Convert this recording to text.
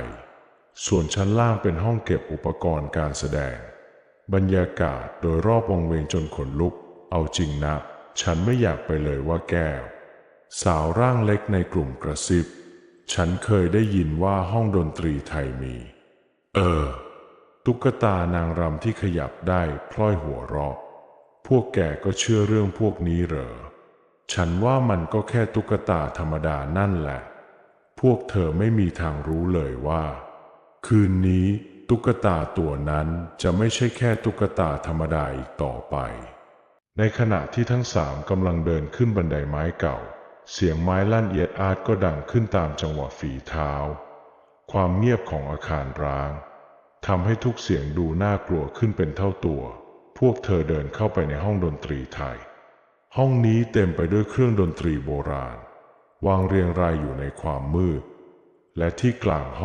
ย ส่วนชั้นล่างเป็นห้องเก็บอุปกรณ์การแสดง บรรยากาศโดยรอบวงเวงจนขนลุก เอาจริงนะ ฉันไม่อยากไปเลยว่าแก้ว สาวร่างเล็กในกลุ่มกระซิบ ฉันเคยได้ยินว่าห้องดนตรีไทยมี เออ ตุ๊กตานางรำที่ขยับได้พลอยหัวเราะพวกแกก็เชื่อเรื่องพวกนี้เหรอ ฉันว่ามันก็แค่ตุ๊กตาธรรมดานั่นแหละ พวกเธอไม่มีทางรู้เลยว่า คืนนี้ตุ๊กตาตัวนั้นจะไม่ใช่แค่ตุ๊กตาธรรมดาอีกต่อไป ในขณะที่ทั้งสามกำลังเดินขึ้นบันไดไม้เก่า เสียงไม้ลั่นเอียดอาดก็ดังขึ้นตามจังหวะฝีเท้า ความเงียบของอาคารร้างทำให้ทุกเสียงดูน่ากลัวขึ้นเป็นเท่าตัว พวกเธอเดินเข้าไปในห้องดนตรีไทย ห้องนี้เต็มไปด้วยเครื่องดนตรีโบราณ วางเรียงรายอยู่ในความมืด และที่กลางห้อง